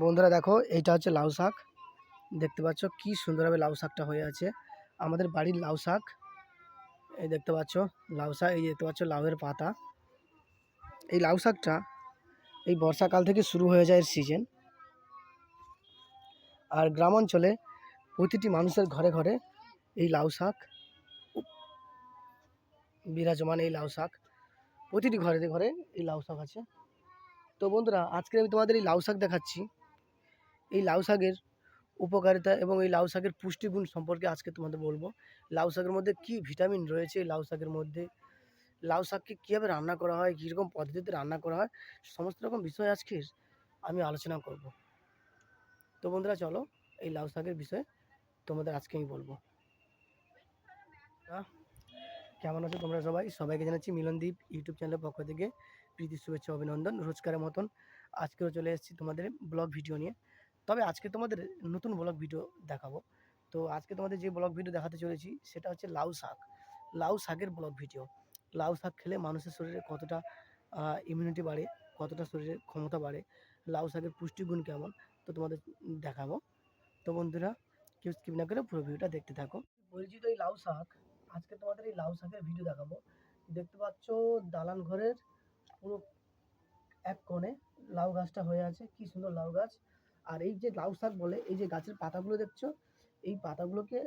বন্ধুরা দেখো, এইটা হচ্ছে লাউ শাক। দেখতে পাচ্ছ কি সুন্দরভাবে লাউ শাকটা হয়ে আছে। আমাদের বাড়ির লাউ শাক, এই দেখতে পাচ্ছ, লাউ শাক, এই দেখতে পাচ্ছ লাউয়ের পাতা। এই লাউ শাকটা এই বর্ষাকাল থেকে শুরু হয়ে যায় এর সিজন আর গ্রাম অঞ্চলে প্রতিটি মানুষের ঘরে ঘরে এই লাউ শাক, বিরাজমান এই লাউ শাক, প্রতিটি ঘরে ঘরে এই লাউ শাক আছে। তো বন্ধুরা আজকে আমি তোমাদের এই লাউ শাক দেখাচ্ছি। এই লাউ শাকের উপকারিতা এবং এই লাউ শাকের পুষ্টিগুণ সম্পর্কে আজকে তোমাদের বলব। লাউ শাকের মধ্যে কী ভিটামিন রয়েছে? এই লাউ শাকের মধ্যে লাউ শাককে কীভাবে রান্না করা হয়? কীরকম পদ্ধতিতে রান্না করা হয়? সমস্ত রকম বিষয় আজকের আমি আলোচনা করব। তো বন্ধুরা, চলো এই লাউ শাকের বিষয়ে তোমাদের আজকে আমি বলব। কেমন আছো তোমরা সবাই? সবাইকে জানাচ্ছি মিলনদীপ ইউটিউব চ্যানেলের পক্ষ থেকে প্রীতি, শুভেচ্ছা, অভিনন্দন। রোজকারের মতন আজকেও চলে এসেছি তোমাদের ব্লগ ভিডিও নিয়ে। তবে আজকে তোমাদের নতুন ব্লগ ভিডিও দেখাবো। তো আজকে তোমাদের যে ব্লগ ভিডিও দেখাতে চলেছি, সেটা হচ্ছে লাউ শাক। লাউ শাকের ব্লগ ভিডিও লাউ শাক খেলে মানুষের শরীরে কতটা ইমিউনিটি বাড়ে, কতটা শরীরের ক্ষমতা বাড়ে, লাউ শাকের পুষ্টিগুণ কেমন, তো তোমাদের দেখাবো। তো বন্ধুরা, কেউ স্কিপ না করে পুরো ভিডিওটা দেখতে থাকো। পরিচিত এই লাউ শাক, আজকে তোমাদের এই লাউ শাকের ভিডিও দেখাবো। দেখতে পাচ্ছ, দালান ঘরের পুরো এক কোণে লাউ গাছটা হয়ে আছে। কি সুন্দর লাউ গাছ। আর এই যে লাউ শাক বলে, এই যে গাছের পাতাগুলো দেখছ, এই পাতাগুলোকে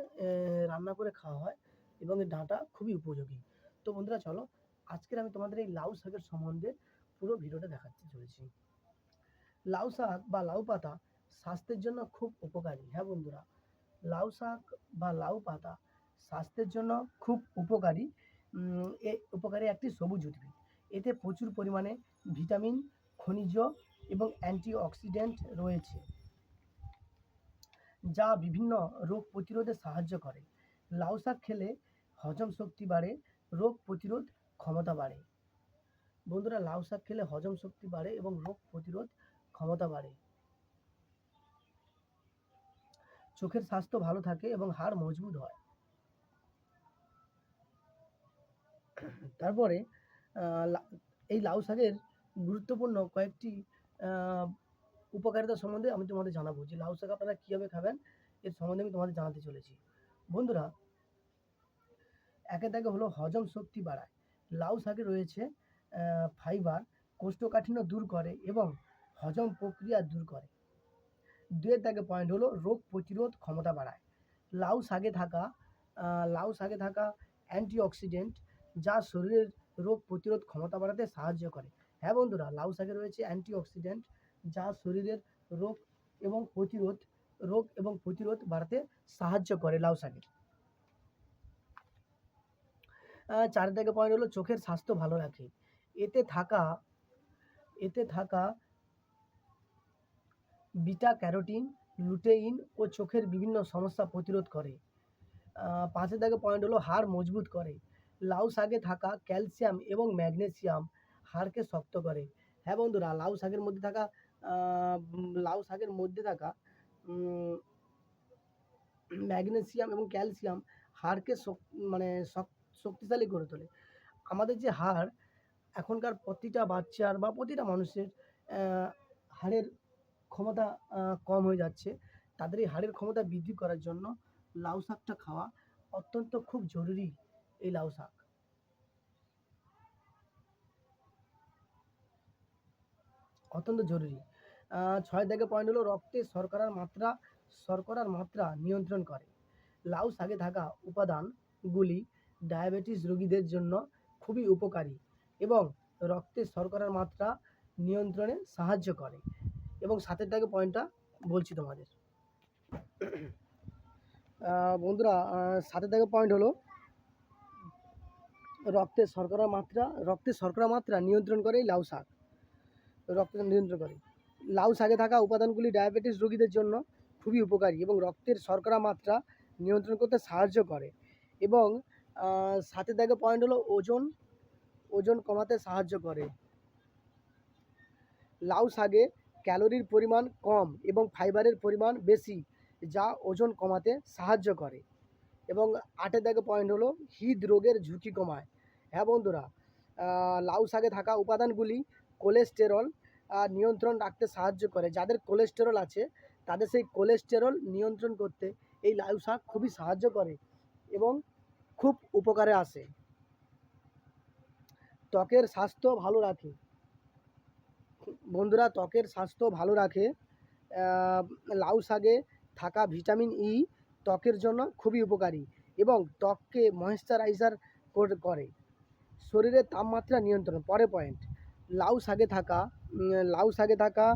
রান্না করে খাওয়া হয় এবং এর ডাঁটা খুবই উপযোগী। তো বন্ধুরা, চলো, আজকের আমি তোমাদের এই লাউ শাকের সম্বন্ধে পুরো ভিডিওটা দেখাতে চলেছি। লাউ শাক বা লাউ পাতা স্বাস্থ্যের জন্য খুব উপকারী হ্যাঁ বন্ধুরা? লাউ শাক বা লাউ পাতা স্বাস্থ্যের জন্য খুব উপকারী এ, উপকারী একটি সবুজ উদ্ভিদ। এতে প্রচুর পরিমাণে ভিটামিন, খনিজ এবং অ্যান্টিঅক্সিডেন্ট রয়েছে, যা বিভিন্ন রোগ প্রতিরোধে সাহায্য করে। লাউ শাক খেলে হজম শক্তি বাড়ে, রোগ প্রতিরোধ ক্ষমতা বাড়ে। বন্ধুরা লাউ শাক খেলে হজম শক্তি বাড়ে এবং রোগ প্রতিরোধ ক্ষমতা বাড়ে। চোখের স্বাস্থ্য ভালো থাকে এবং হাড় মজবুত হয়। তারপরে এই লাউ শাকের গুরুত্বপূর্ণ কয়েকটি উপকারিতা সম্বন্ধে আমি তোমাদের জানাব যে লাউ শাক আপনারা কীভাবে খাবেন, এর সম্বন্ধে আমি তোমাদের জানাতে চলেছি। বন্ধুরা একে দাগে হলো হজম শক্তি বাড়ায়। লাউ শাকে রয়েছে ফাইবার কোষ্ঠকাঠিন্য দূর করে এবং হজম প্রক্রিয়া দূর করে। দুয়ের দাগে পয়েন্ট হলো রোগ প্রতিরোধ ক্ষমতা বাড়ায়। লাউ শাকে থাকা লাউ শাকে থাকা অ্যান্টিঅক্সিডেন্ট যা শরীরের রোগ প্রতিরোধ ক্ষমতা বাড়াতে সাহায্য করে। হ্যাঁ বন্ধুরা, লাউ শাকে রয়েছে অ্যান্টিঅক্সিডেন্ট যা শরীরের রোগ এবং প্রতিরোধ, রোগ এবং প্রতিরোধ বাড়াতে সাহায্য করে লাউ শাকে। চার থেকে পয়েন্ট হলো চোখের স্বাস্থ্য ভালো রাখে। এতে থাকা এতে থাকা বিটা ক্যারোটিন লুটেইন ও চোখের বিভিন্ন সমস্যা প্রতিরোধ করে। পাঁচের দাগে পয়েন্ট হলো হাড় মজবুত করে। লাউ শাকে থাকা ক্যালসিয়াম এবং ম্যাগনেসিয়াম হাড়কে শক্ত করে। হ্যাঁ বন্ধুরা, লাউ শাকের মধ্যে থাকা লাউ শাকের মধ্যে থাকা ম্যাগনেসিয়াম এবং ক্যালসিয়াম হাড়কে মানে শক- শক্তিশালী করে তোলে। আমাদের যে হাড়, এখনকার প্রতিটা বাচ্চার বা প্রতিটা মানুষের হাড়ের ক্ষমতা কম হয়ে যাচ্ছে। তাদের এই হাড়ের ক্ষমতা বৃদ্ধি করার জন্য লাউ শাকটা খাওয়া অত্যন্ত খুব জরুরি এই লাউ শাক। অত্যন্ত জরুরি। ছয় থেকে পয়েন্ট হলো রক্তে শর্করার মাত্রা শর্করার মাত্রা নিয়ন্ত্রণ করে। লাউ শাকে থাকা উপাদানগুলি ডায়াবেটিস রোগীদের জন্য খুবই উপকারী এবং রক্তে শর্করার মাত্রা নিয়ন্ত্রণে সাহায্য করে। এবং সাতের দাগে পয়েন্টটা বলছি তোমাদের। বন্ধুরা সাতের দাগে পয়েন্ট হলো রক্তে শর্করার মাত্রা, রক্তে শর্করা মাত্রা নিয়ন্ত্রণ করে লাউ শাক। রক্ত নিয়ন্ত্রণ করে। লাউ শাকে থাকা উপাদানগুলি ডায়াবেটিস রোগীদের জন্য খুবই উপকারী এবং রক্তের শর্করা মাত্রা নিয়ন্ত্রণ করতে সাহায্য করে এবং সাতের দাগে পয়েন্ট হলো ওজন ওজন কমাতে সাহায্য করে। লাউ শাকে ক্যালোরির পরিমাণ কম এবং ফাইবারের পরিমাণ বেশি যা ওজন কমাতে সাহায্য করে এবং আটে দাগে পয়েন্ট হলো হৃদরোগের ঝুঁকি কমায়। হ্যাঁ বন্ধুরা লাউ শাকে থাকা উপাদানগুলি কোলেস্টেরল নিয়ন্ত্রণ রাখতে সাহায্য করে। যাদের কোলেস্টেরল আছে, তাদের সেই কোলেস্টেরল নিয়ন্ত্রণ করতে এই লাউ শাক খুবই সাহায্য করে এবং খুব উপকারে আসে। ত্বকের স্বাস্থ্য ভালো রাখে। বন্ধুরা, ত্বকের স্বাস্থ্য ভালো রাখে লাউ শাকে থাকা ভিটামিন ই ত্বকের জন্য খুবই উপকারী এবং ত্বককে ময়েশ্চারাইজার করে শরীরের তাপমাত্রা নিয়ন্ত্রণ, পরে পয়েন্ট লাউ শাকে থাকা লাউ শাকে থাকা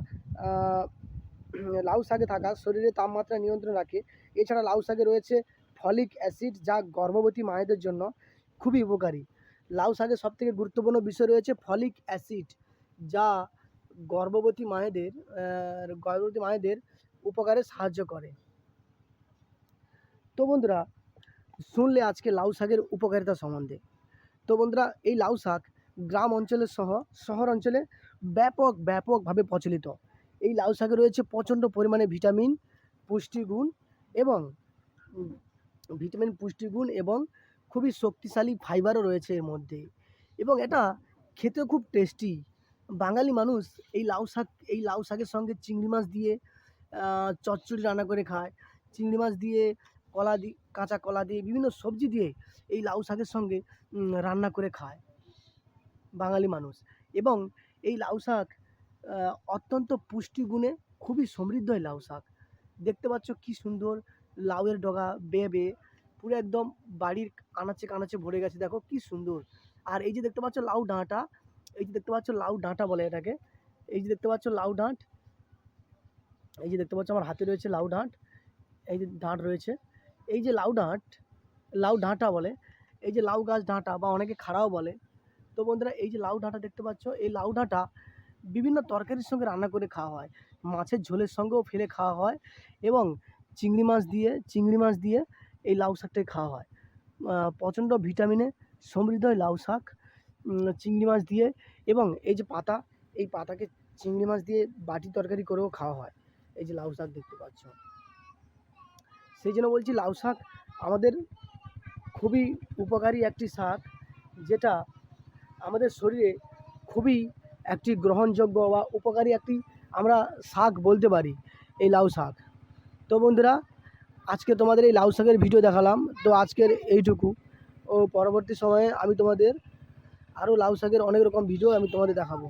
লাউ শাকে থাকা শরীরের তাপমাত্রা নিয়ন্ত্রণ রাখে। এছাড়া লাউ শাকে রয়েছে ফলিক অ্যাসিড যা গর্ভবতী মায়েদের জন্য খুবই উপকারী। লাউ শাকের সবথেকে গুরুত্বপূর্ণ বিষয় রয়েছে ফলিক অ্যাসিড যা গর্ভবতী মায়েদের গর্ভবতী মায়েদের উপকারে সাহায্য করে। তো বন্ধুরা, শুনলে আজকে লাউ শাকের উপকারিতা সম্বন্ধে। তো বন্ধুরা, এই লাউ শাক গ্রাম অঞ্চলের সহ শহর অঞ্চলে ব্যাপক, ব্যাপকভাবে প্রচলিত। এই লাউ শাকে রয়েছে প্রচণ্ড পরিমাণে ভিটামিন, পুষ্টিগুণ এবং ভিটামিন, পুষ্টিগুণ এবং খুবই শক্তিশালী ফাইবারও রয়েছে এর মধ্যে। এবং এটা খেতেও খুব টেস্টি বাঙালি মানুষ এই লাউ শাক, এই লাউ শাকের সঙ্গে চিংড়ি মাছ দিয়ে চচ্চড়ি রান্না করে খায়। চিংড়ি মাছ দিয়ে, কলা দিয়ে কাঁচা কলা দিয়ে, বিভিন্ন সবজি দিয়ে এই লাউ শাকের সঙ্গে রান্না করে খায়। বাঙালি মানুষ। এবং এই লাউ শাক অত্যন্ত পুষ্টিগুণে খুবই সমৃদ্ধ এই লাউ শাক। দেখতে পাচ্ছ কি সুন্দর লাউয়ের ডগা বেয়ে বেয়ে পুরো একদম বাড়ির আনাচে কানাচে ভরে গেছে, দেখো কি সুন্দর। আর এই যে দেখতে পাচ্ছ লাউ ডাঁটা, এই যে দেখতে পাচ্ছ লাউ ডাঁটা বলে এটাকে, এই যে দেখতে পাচ্ছ লাউ ডাঁট, এই যে দেখতে পাচ্ছ আমার হাতে রয়েছে লাউ ডাঁট, এই যে ডাঁট রয়েছে। এই যে লাউ ডাঁট, লাউ ডাঁটা বলে, এই যে লাউ গাছ ডাঁটা বা অনেকে খাড়াও বলে তো বন্ধুরা, এই যে লাউ ডাঁটা দেখতে পাচ্ছ, এই লাউ ডাঁটা বিভিন্ন তরকারির সঙ্গে রান্না করে খাওয়া হয়। মাছের ঝোলের সঙ্গেও ফেলে খাওয়া হয় এবং চিংড়ি মাছ দিয়ে, চিংড়ি মাছ দিয়ে এই লাউ শাকটাকে খাওয়া হয়। প্রচণ্ড ভিটামিনে সমৃদ্ধ লাউ শাক চিংড়ি মাছ দিয়ে এবং এই যে পাতা, এই পাতাকে চিংড়ি মাছ দিয়ে বাটি তরকারি করেও খাওয়া হয়। এই যে লাউ শাক দেখতে পাচ্ছ। সেই জন্য বলছি লাউ শাক আমাদের খুবই উপকারী একটি শাক, যেটা আমাদের শরীরে খুবই একটি গ্রহণযোগ্য বা উপকারী একটি আমরা শাক বলতে পারি, এই লাউ শাক। তো বন্ধুরা, আজকে তোমাদের এই লাউ শাকের ভিডিও দেখালাম। তো আজকের এইটুকু। ও পরবর্তী সময়ে আমি তোমাদের আরও লাউ শাকের অনেক রকম ভিডিও আমি তোমাদের দেখাবো।